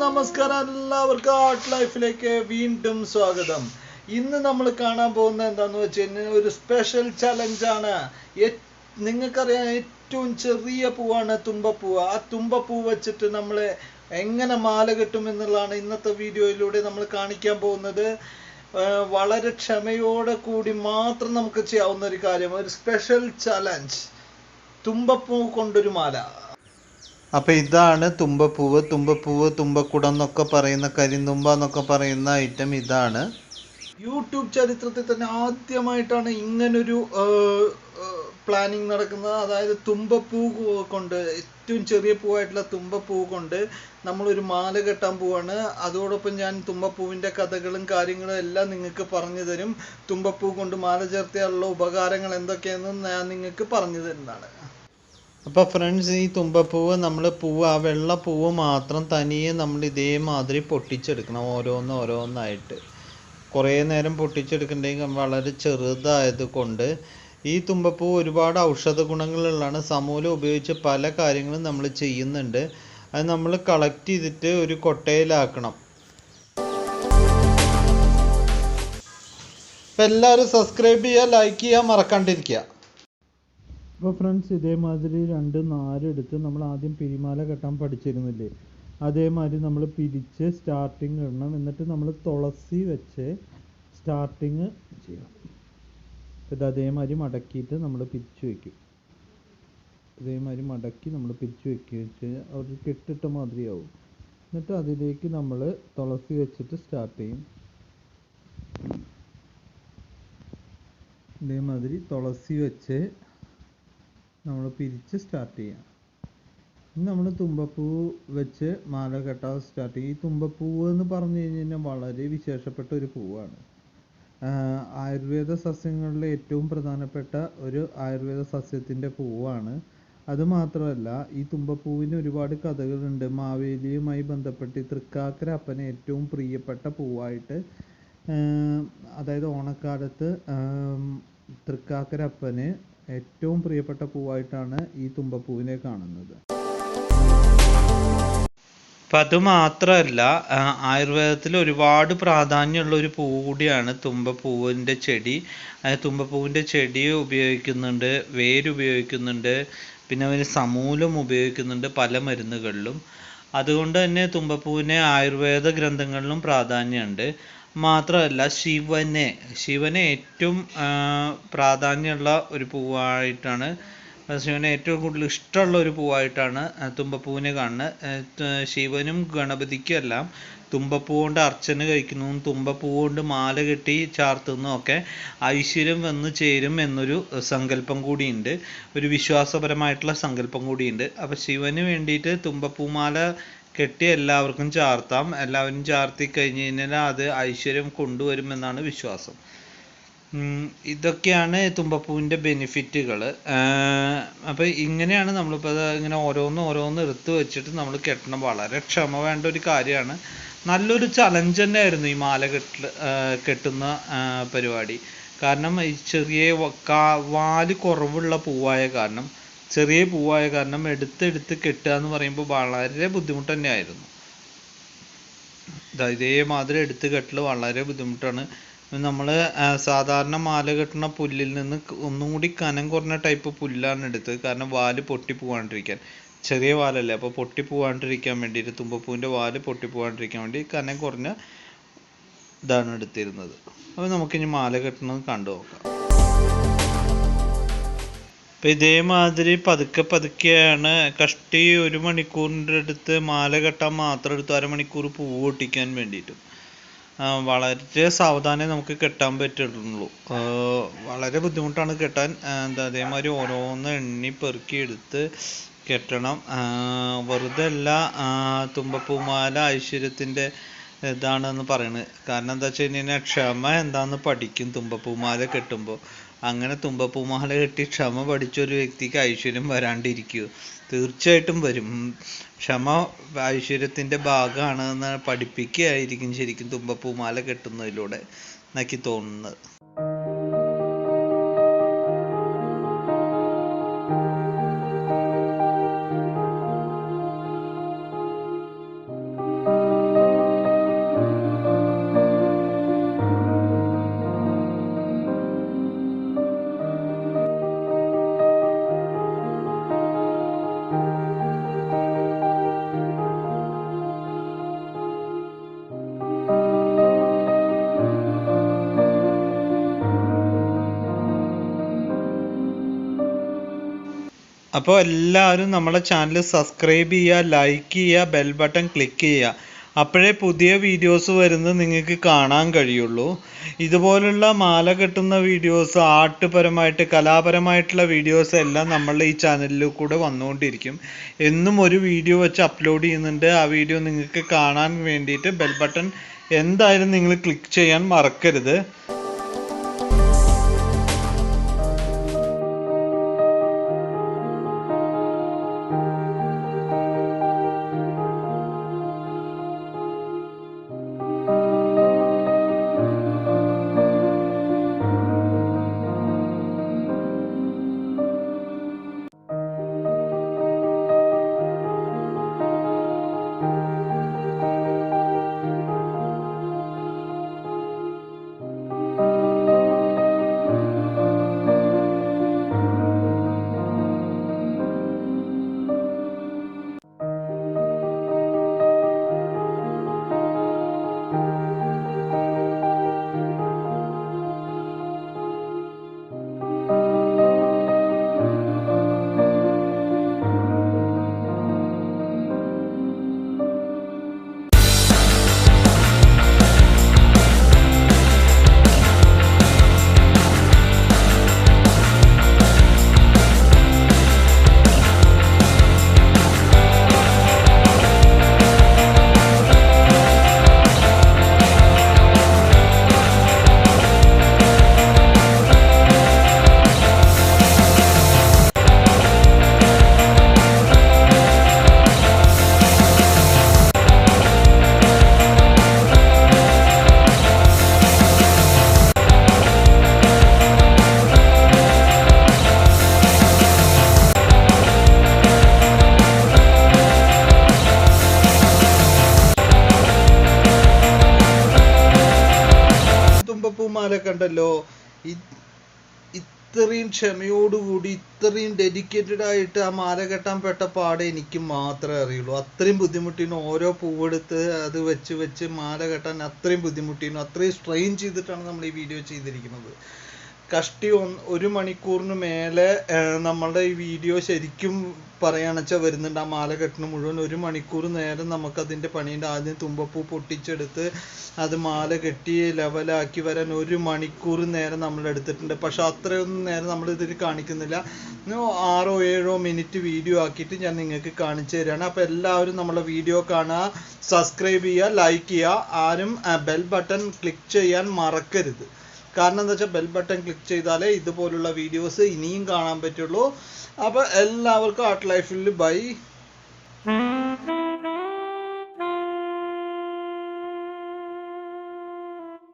നമസ്കാരം. എല്ലാവർക്കും ആർട്ട് ലൈഫിലേക്ക് വീണ്ടും സ്വാഗതം. ഇന്ന് നമ്മൾ കാണാൻ പോകുന്നത് എന്താന്ന് വെച്ച് കഴിഞ്ഞാൽ ഒരു സ്പെഷ്യൽ ചലഞ്ചാണ് നിങ്ങൾക്കറിയാം ഏറ്റവും ചെറിയ പൂവാണ് തുമ്പപ്പൂവ്. ആ തുമ്പപ്പൂ വെച്ചിട്ട് നമ്മൾ എങ്ങനെ മാല കിട്ടും എന്നുള്ളതാണ് ഇന്നത്തെ വീഡിയോയിലൂടെ നമ്മൾ കാണിക്കാൻ പോകുന്നത്. വളരെ ക്ഷമയോടെ കൂടി മാത്രം നമുക്ക് ചെയ്യാവുന്ന ഒരു കാര്യം. ഒരു സ്പെഷ്യൽ ചലഞ്ച് തുമ്പപ്പൂ കൊണ്ടൊരു മാല. അപ്പൊ ഇതാണ് തുമ്പപ്പൂവ് തുമ്പപ്പൂവ് തുമ്പക്കുടം എന്നൊക്കെ പറയുന്ന കരിന്തുമ്പ എന്നൊക്കെ പറയുന്ന ഐറ്റം ഇതാണ്. യൂട്യൂബ് ചരിത്രത്തിൽ തന്നെ ആദ്യമായിട്ടാണ് ഇങ്ങനൊരു പ്ലാനിങ് നടക്കുന്നത്. അതായത് തുമ്പപ്പൂ കൊണ്ട് ഏറ്റവും ചെറിയ പൂവായിട്ടുള്ള തുമ്പപ്പൂ കൊണ്ട് നമ്മളൊരു മാല കെട്ടാൻ പോവാണ്. അതോടൊപ്പം ഞാൻ തുമ്പപ്പൂവിന്റെ കഥകളും കാര്യങ്ങളും എല്ലാം നിങ്ങൾക്ക് പറഞ്ഞു തരും. തുമ്പപ്പൂ കൊണ്ട് മാല ചേർത്തിയാലുള്ള ഉപകാരങ്ങൾ എന്തൊക്കെയാണെന്ന് ഞാൻ നിങ്ങൾക്ക് പറഞ്ഞു തരുന്നതാണ്. അപ്പൊ ഫ്രണ്ട്സ് ഈ തുമ്പപ്പൂവ് നമ്മൾ പൂവ് ആ വെള്ള പൂവ് മാത്രം തനിയെ നമ്മൾ ഇതേമാതിരി പൊട്ടിച്ചെടുക്കണം ഓരോന്ന് ഓരോന്നായിട്ട്. കുറേ നേരം പൊട്ടിച്ചെടുക്കണ്ടെങ്കിൽ വളരെ ചെറുതായത് കൊണ്ട് ഈ തുമ്പപ്പൂ ഒരുപാട് ഔഷധ ഗുണങ്ങളുള്ളതാണ്. സമൂലം ഉപയോഗിച്ച് പല കാര്യങ്ങളും നമ്മൾ ചെയ്യുന്നുണ്ട്. അത് നമ്മൾ കളക്ട് ചെയ്തിട്ട് ഒരു കൊട്ടയിലാക്കണം. അപ്പം എല്ലാവരും സബ്സ്ക്രൈബ് ചെയ്യുക ലൈക്ക് ചെയ്യുക മറക്കാണ്ടിരിക്കുക. അപ്പോൾ ഫ്രണ്ട്സ് ഇതേമാതിരി രണ്ട് നാരെടുത്ത് നമ്മൾ ആദ്യം പിരിമാല കെട്ടാൻ പഠിച്ചിരുന്നില്ലേ? അതേമാതിരി നമ്മൾ പിരിച്ച് സ്റ്റാർട്ടിങ് ഇടണം. എന്നിട്ട് നമ്മൾ തുളസി വെച്ച് സ്റ്റാർട്ടിങ് ചെയ്യണം. ഇത് അതേമാതിരി മടക്കിയിട്ട് നമ്മൾ പിരിച്ചു വയ്ക്കും ഇതേമാതിരി മടക്കി നമ്മൾ പിരിച്ചു വെച്ച് ഒരു കെട്ടിട്ട മാതിരിയാവും. എന്നിട്ട് അതിലേക്ക് നമ്മൾ തുളസി വെച്ചിട്ട് സ്റ്റാർട്ട് ചെയ്യും. ഇതേമാതിരി തുളസി വെച്ച് നമ്മൾ പിരിച്ച് സ്റ്റാർട്ട് ചെയ്യാം ഇനി നമ്മൾ തുമ്പപ്പൂ വെച്ച് മാല കെട്ടാൻ സ്റ്റാർട്ട് ചെയ്യും. ഈ തുമ്പപ്പൂവ് എന്ന് പറഞ്ഞു കഴിഞ്ഞാൽ വളരെ വിശേഷപ്പെട്ട ഒരു പൂവാണ്. ആയുർവേദ സസ്യങ്ങളിലെ ഏറ്റവും പ്രധാനപ്പെട്ട ഒരു ആയുർവേദ സസ്യത്തിന്റെ പൂവാണ്. അതുമാത്രമല്ല ഈ തുമ്പപ്പൂവിന് ഒരുപാട് കഥകളുണ്ട്. മാവേലിയുമായി ബന്ധപ്പെട്ട് തൃക്കാക്കര അപ്പന് ഏറ്റവും പ്രിയപ്പെട്ട പൂവായിട്ട് അതായത് ഓണക്കാലത്ത് തൃക്കാക്കര അപ്പന് ഏറ്റവും പ്രിയപ്പെട്ട പൂവായിട്ടാണ് ഈ തുമ്പപ്പൂവിനെ കാണുന്നത്. അപ്പം അത് മാത്രമല്ല ആയുർവേദത്തിൽ ഒരുപാട് പ്രാധാന്യമുള്ള ഒരു പൂവ് കൂടിയാണ് തുമ്പപ്പൂവിന്റെ ചെടി. തുമ്പപ്പൂവിന്റെ ചെടി ഉപയോഗിക്കുന്നുണ്ട് വേരുപയോഗിക്കുന്നുണ്ട് പിന്നെ ഒരു സമൂലം ഉപയോഗിക്കുന്നുണ്ട് പല മരുന്നുകളിലും. അതുകൊണ്ട് തന്നെ തുമ്പപ്പൂവിന് ആയുർവേദ ഗ്രന്ഥങ്ങളിലും പ്രാധാന്യമുണ്ട്. മാത്രമല്ല ശിവനെ. ശിവനെ ഏറ്റവും പ്രാധാന്യമുള്ള ഒരു പൂവായിട്ടാണ് ശിവനെ ഏറ്റവും കൂടുതൽ ഇഷ്ടമുള്ള ഒരു പൂവായിട്ടാണ് തുമ്പപ്പൂവിനെ കാണുന്നത്. ശിവനും ഗണപതിക്കും എല്ലാം തുമ്പപ്പൂ കൊണ്ട് അർച്ചന കഴിക്കുന്നതും തുമ്പപ്പൂ കൊണ്ട് മാല കെട്ടി ചാർത്തുന്നു ഒക്കെ ഐശ്വര്യം വന്നു ചേരും എന്നൊരു സങ്കല്പം കൂടിയുണ്ട്. ഒരു വിശ്വാസപരമായിട്ടുള്ള സങ്കല്പം കൂടിയുണ്ട്. അപ്പോൾ ശിവന് വേണ്ടിയിട്ട് തുമ്പപ്പൂമാല കെട്ടി എല്ലാവർക്കും ചാർത്താം. എല്ലാവരും ചാർത്തി കഴിഞ്ഞ് കഴിഞ്ഞാൽ അത് ഐശ്വര്യം കൊണ്ടുവരുമെന്നാണ് വിശ്വാസം. ഇതൊക്കെയാണ് തുമ്പപ്പൂവിന്റെ ബെനിഫിറ്റുകൾ. അപ്പോൾ ഇങ്ങനെയാണ് നമ്മളിപ്പോൾ ഇങ്ങനെ ഓരോന്ന് ഓരോന്ന് എടുത്ത് വെച്ചിട്ട് നമ്മൾ കെട്ടണം. വളരെ ക്ഷമ വേണ്ട ഒരു കാര്യമാണ്. നല്ലൊരു ചലഞ്ച് തന്നെയായിരുന്നു ഈ മാല കെട്ടൽ കെട്ടുന്ന പരിപാടി. കാരണം ഈ ചെറിയ വാൽ കുറവുള്ള പൂവായ കാരണം ചെറിയ പൂവായ കാരണം എടുത്തെടുത്ത് കെട്ടുക എന്ന് പറയുമ്പോൾ വളരെ ബുദ്ധിമുട്ട് തന്നെയായിരുന്നു. ഇതേമാതിരി എടുത്ത് കെട്ടൽ വളരെ ബുദ്ധിമുട്ടാണ്. നമ്മൾ സാധാരണ മാല കെട്ടുന്ന പുല്ലിൽ നിന്ന് ഒന്നും കൂടി കനം കുറഞ്ഞ ടൈപ്പ് പുല്ലാണ് എടുത്തത്. കാരണം വാൽ പൊട്ടി പോകാണ്ടിരിക്കാൻ ചെറിയ വാലല്ലേ അപ്പോൾ പൊട്ടി പോകാണ്ടിരിക്കാൻ വേണ്ടിയിട്ട് തുമ്പപ്പൂവിന്റെ വാൽ പൊട്ടി പോകാണ്ടിരിക്കാൻ വേണ്ടി കനം കുറഞ്ഞ ഇതാണ് എടുത്തിരുന്നത്. അപ്പോൾ നമുക്കിനി മാല കെട്ടുന്നത് കണ്ടു നോക്കാം അപ്പം ഇതേമാതിരി പതുക്കെ പതുക്കെയാണ് കഷ്ടി ഒരു മണിക്കൂറിന്റെ അടുത്ത് മാല കെട്ടാൻ മാത്രം എടുത്തു അരമണിക്കൂർ പൂവ് പൊട്ടിക്കാൻ വേണ്ടിയിട്ടും. വളരെ സാവധാനം നമുക്ക് കെട്ടാൻ പറ്റുള്ളൂ. വളരെ ബുദ്ധിമുട്ടാണ് കെട്ടാൻ. എന്താ അതേമാതിരി ഓരോന്ന് എണ്ണി പെറുക്കി എടുത്ത് കെട്ടണം. വെറുതെ അല്ല തുമ്പപ്പൂമാല ഐശ്വര്യത്തിന്റെ ഇതാണെന്ന് പറയുന്നത് കാരണം എന്താ വെച്ച് കഴിഞ്ഞാൽ ക്ഷമ എന്താന്ന് പഠിക്കും തുമ്പപ്പൂമാല കെട്ടുമ്പോൾ അങ്ങനെ തുമ്പപ്പൂമാല കെട്ടി ക്ഷമ പഠിച്ച ഒരു വ്യക്തിക്ക് ഐശ്വര്യം വരാണ്ടിരിക്കുമോ തീർച്ചയായിട്ടും വരും. ക്ഷമ ഐശ്വര്യത്തിന്റെ ഭാഗമാണ് എന്ന് പഠിപ്പിക്കുകയായിരിക്കും ശരിക്കും തുമ്പപ്പൂമാല കെട്ടുന്നതിലൂടെ. എനിക്ക് തോന്നുന്നത്. അപ്പോൾ എല്ലാവരും നമ്മുടെ ചാനൽ സബ്സ്ക്രൈബ് ചെയ്യുക ലൈക്ക് ചെയ്യുക ബെൽ ബട്ടൺ ക്ലിക്ക് ചെയ്യുക. അപ്പോഴേ പുതിയ വീഡിയോസ് വരുന്നത് നിങ്ങൾക്ക് കാണാൻ കഴിയുള്ളൂ. ഇതുപോലുള്ള മാല കെട്ടുന്ന വീഡിയോസ് ആർട്ട്പരമായിട്ട് കലാപരമായിട്ടുള്ള വീഡിയോസ് എല്ലാം നമ്മളുടെ ഈ ചാനലിൽ കൂടെ വന്നുകൊണ്ടിരിക്കും. എന്നും ഒരു വീഡിയോ വെച്ച് അപ്ലോഡ് ചെയ്യുന്നുണ്ട്. ആ വീഡിയോ നിങ്ങൾക്ക് കാണാൻ വേണ്ടിയിട്ട് ബെൽ ബട്ടൺ എന്തായാലും നിങ്ങൾ ക്ലിക്ക് ചെയ്യാൻ മറക്കരുത്. തുമ്പപ്പൂ ഉണ്ടല്ലോ ഇത്രയും ക്ഷമയോടുകൂടി ഇത്രയും ഡെഡിക്കേറ്റഡ് ആയിട്ട് ആ മാല കെട്ടാൻ പെട്ട പാടെ എനിക്ക് മാത്രമേ അറിയുള്ളൂ. അത്രയും ബുദ്ധിമുട്ടിന് ഓരോ പൂവെടുത്ത് അത് വെച്ച് വെച്ച് മാല കെട്ടാൻ അത്രയും ബുദ്ധിമുട്ടിനു അത്രയും സ്ട്രെയിൻ ചെയ്തിട്ടാണ് നമ്മൾ ഈ വീഡിയോ ചെയ്തിരിക്കുന്നത്. കഷ്ടി ഒരു മണിക്കൂറിന് മേലെ നമ്മളുടെ ഈ വീഡിയോ ശരിക്കും പറയാണെച്ചാൽ വരുന്നുണ്ട്. ആ മാല കെട്ടണ മുഴുവൻ ഒരു മണിക്കൂർ നേരം നമുക്ക് അതിന്റെ പണിയുണ്ട് ആദ്യം തുമ്പപ്പൂ പൊട്ടിച്ചെടുത്ത് അത് മാല കെട്ടി ലെവലാക്കി വരാൻ ഒരു മണിക്കൂർ നേരം നമ്മൾ എടുത്തിട്ടുണ്ട്. പക്ഷെ അത്രയൊന്നും നേരം നമ്മൾ ഇതിൽ കാണിക്കുന്നില്ല. ആറോ ഏഴോ മിനിറ്റ് വീഡിയോ ആക്കിയിട്ട് ഞാൻ നിങ്ങൾക്ക് കാണിച്ചു തരാണ്. അപ്പോൾ എല്ലാവരും നമ്മളെ വീഡിയോ കാണുക സബ്സ്ക്രൈബ് ചെയ്യുക ലൈക്ക് ചെയ്യുക. ആരും ബെൽ ബട്ടൺ ക്ലിക്ക് ചെയ്യാൻ മറക്കരുത്. കാരണം എന്താ വെച്ചാൽ ബെൽ ബട്ടൺ ക്ലിക്ക് ചെയ്താലേ ഇതുപോലുള്ള വീഡിയോസ് ഇനിയും കാണാൻ പറ്റുള്ളൂ. അപ്പോൾ എല്ലാവർക്കും ആർട്ട് ലൈഫിൽ ബൈ